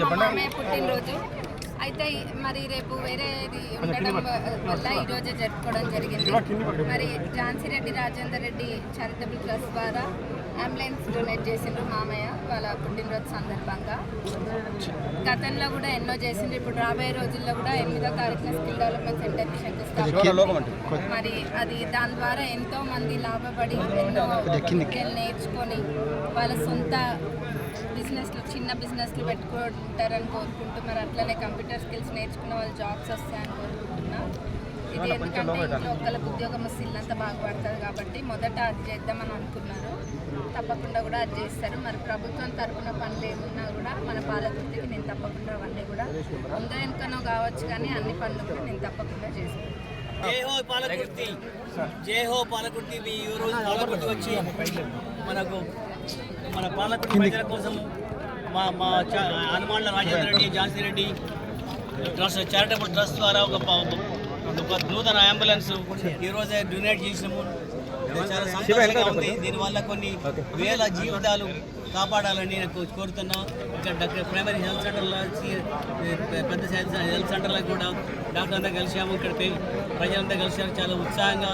చెప్పండి. పుట్టినరోజు. అయితే మరి రేపు వేరేది ఉండడం వల్ల ఈ రోజే జరుపుకోవడం జరిగింది. మరి ఝాన్సీ రెడ్డి రాజేందర్ రెడ్డి చారిటబుల్ ట్రస్ట్ ద్వారా అంబులెన్స్ డొనేట్ చేసిండ్రు మామయ్య వాళ్ళ పుట్టినరోజు సందర్భంగా. గతంలో కూడా ఎన్నో చేసిండ్రు. ఇప్పుడు రాబోయే రోజుల్లో కూడా ఎనిమిదో తారీఖున స్కిల్ డెవలప్మెంట్ శంకుస్థాపన మరి అది దాని ద్వారా ఎంతో మంది లాభపడి ఎన్నో నేర్చుకొని వాళ్ళ సొంత బిజినెస్లు చిన్న బిజినెస్లు పెట్టుకుంటారని కోరుకుంటూ మరి అట్లనే కంప్యూటర్ స్కిల్స్ నేర్చుకున్న వాళ్ళు జాబ్స్ వస్తాయని కోరుకుంటున్నా. ఇది ఎందుకంటే ఇంట్లో ఒక్కరికి ఉద్యోగం వస్తే ఇల్లంతా బాగుపడుతుంది కాబట్టి మొదట అది చేద్దామని అనుకున్నారు. తప్పకుండా కూడా అది చేస్తారు. మరి ప్రభుత్వం తరఫున పనులు ఏమున్నా కూడా మన పాలకృతికి నేను తప్పకుండా అవన్నీ కూడా ముందు వెనుకనో కావచ్చు కానీ అన్ని పనులు కూడా నేను తప్పకుండా చేస్తాను జై హో పాలకుర్తి జై హో పాలకుర్తి మీ ఈ రోజు పాలకుర్తి వచ్చి మనకు మన పాలకుర్తి ప్రజల కోసం మా మా హనుమాన్ల Rajendra Reddy Jhansi Reddy trust charitable trust ద్వారా ఒక ఒక నూతన అంబులెన్స్ ఈ రోజే డొనేట్ చేసినాము. చాలా సంతోషంగా ఉంది. దీనివల్ల కొన్ని వేల జీవితాలు కాపాడాలని నాకు కోరుతున్నాం. ఇక్కడ డాక్టర్ ప్రైమరీ హెల్త్ సెంటర్లో పెద్ద హెల్త్ సెంటర్లో కూడా డాక్టర్ అంతా కలిసాము ఇక్కడ ప్రజలంతా కలిసారు చాలా ఉత్సాహంగా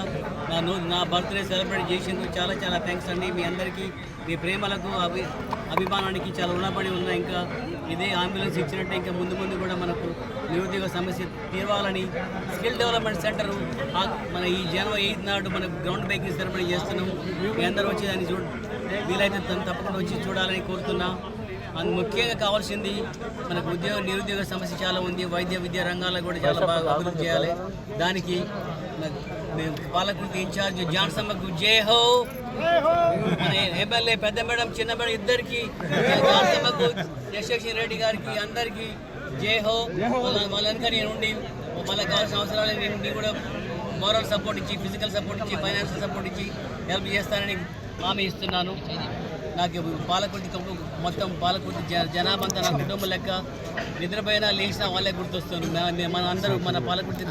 నా నా బర్త్డే సెలబ్రేట్ చేసిండ్రు చాలా చాలా థ్యాంక్స్ అండి. మీ అందరికీ మీ ప్రేమలకు అభి అభిమానానికి చాలా రుణపడి ఉన్నాయి ఇంకా ఇదే అంబులెన్స్ ఇచ్చినట్టే ఇంకా ముందు ముందు కూడా మనకు నిరుద్యోగ సమస్య తీరవాలని స్కిల్ డెవలప్మెంట్ సెంటర్ మన ఈ జనవరి ఎయిత్ నాడు మన గ్రౌండ్ బ్రేకింగ్ సెరమనీ చేస్తున్నాము. మీ అందరూ వచ్చి దాన్ని చూడ వీలైతే తను తప్పకుండా వచ్చి చూడాలని కోరుతున్నా. అందు ముఖ్యంగా కావాల్సింది మనకు ఉద్యోగ నిరుద్యోగ సమస్య చాలా ఉంది. వైద్య విద్యా రంగాల్లో కూడా చాలా బాగా అభివృద్ధి చేయాలి. దానికి మేము పాలకృతి ఇన్ఛార్జ్ జాన్సమ్మకు జై హో. మన ఎమ్మెల్యే పెద్ద మేడం చిన్న మేడం ఇద్దరికి జాన్సమ్మకు యశస్వి రెడ్డి గారికి అందరికీ జై హో. వాళ్ళ వాళ్ళంతా నేను ఉండి వాళ్ళకి కావాల్సిన అవసరాలు నేను కూడా మోరల్ సపోర్ట్ ఇచ్చి ఫిజికల్ సపోర్ట్ ఇచ్చి ఫైనాన్షియల్ సపోర్ట్ ఇచ్చి హెల్ప్ చేస్తానని హామీ ఇస్తున్నాను. నాకు కప్పు- మొత్తం పాలకుర్తి జ- జనాభా అంతా నా కుటుంబం లెక్క నిద్రపోయినా లేచినా వాళ్ళే గుర్తొస్తుంది మన అందరూ మన పాలకుర్తి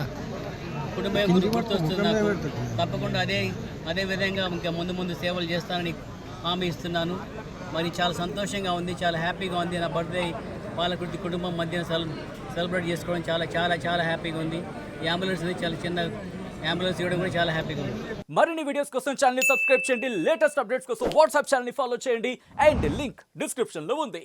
కుటుంబం గుర్తు- గుర్తొస్తుంది నాకు. తప్పకుండా అదే అదే విధంగా ఇంకా ముందు ముందు సేవలు చేస్తానని హామీ ఇస్తున్నాను. మరి చాలా సంతోషంగా ఉంది చాలా హ్యాపీగా ఉంది. నా బర్త్డే పాలకుర్తి కుటుంబం మధ్య సెల సెలబ్రేట్ చేసుకోవడం చాలా చాలా చాలా హ్యాపీగా ఉంది. ఈ అంబులెన్స్ అనేది చాలా చిన్న అంబులెన్స్ ఇవ్వడం కూడా చాలా హ్యాపీగా ఉంది. మరిన్ని వీడియోస్ కోసం ఛానల్ సబ్స్క్రైబ్ చేయండి. లేటెస్ట్ అప్డేట్స్ కోసం వాట్సాప్ ఛానల్ ఫాలో చేయండి. అండ్ లింక్ డిస్క్రిప్షన్లో ఉంది.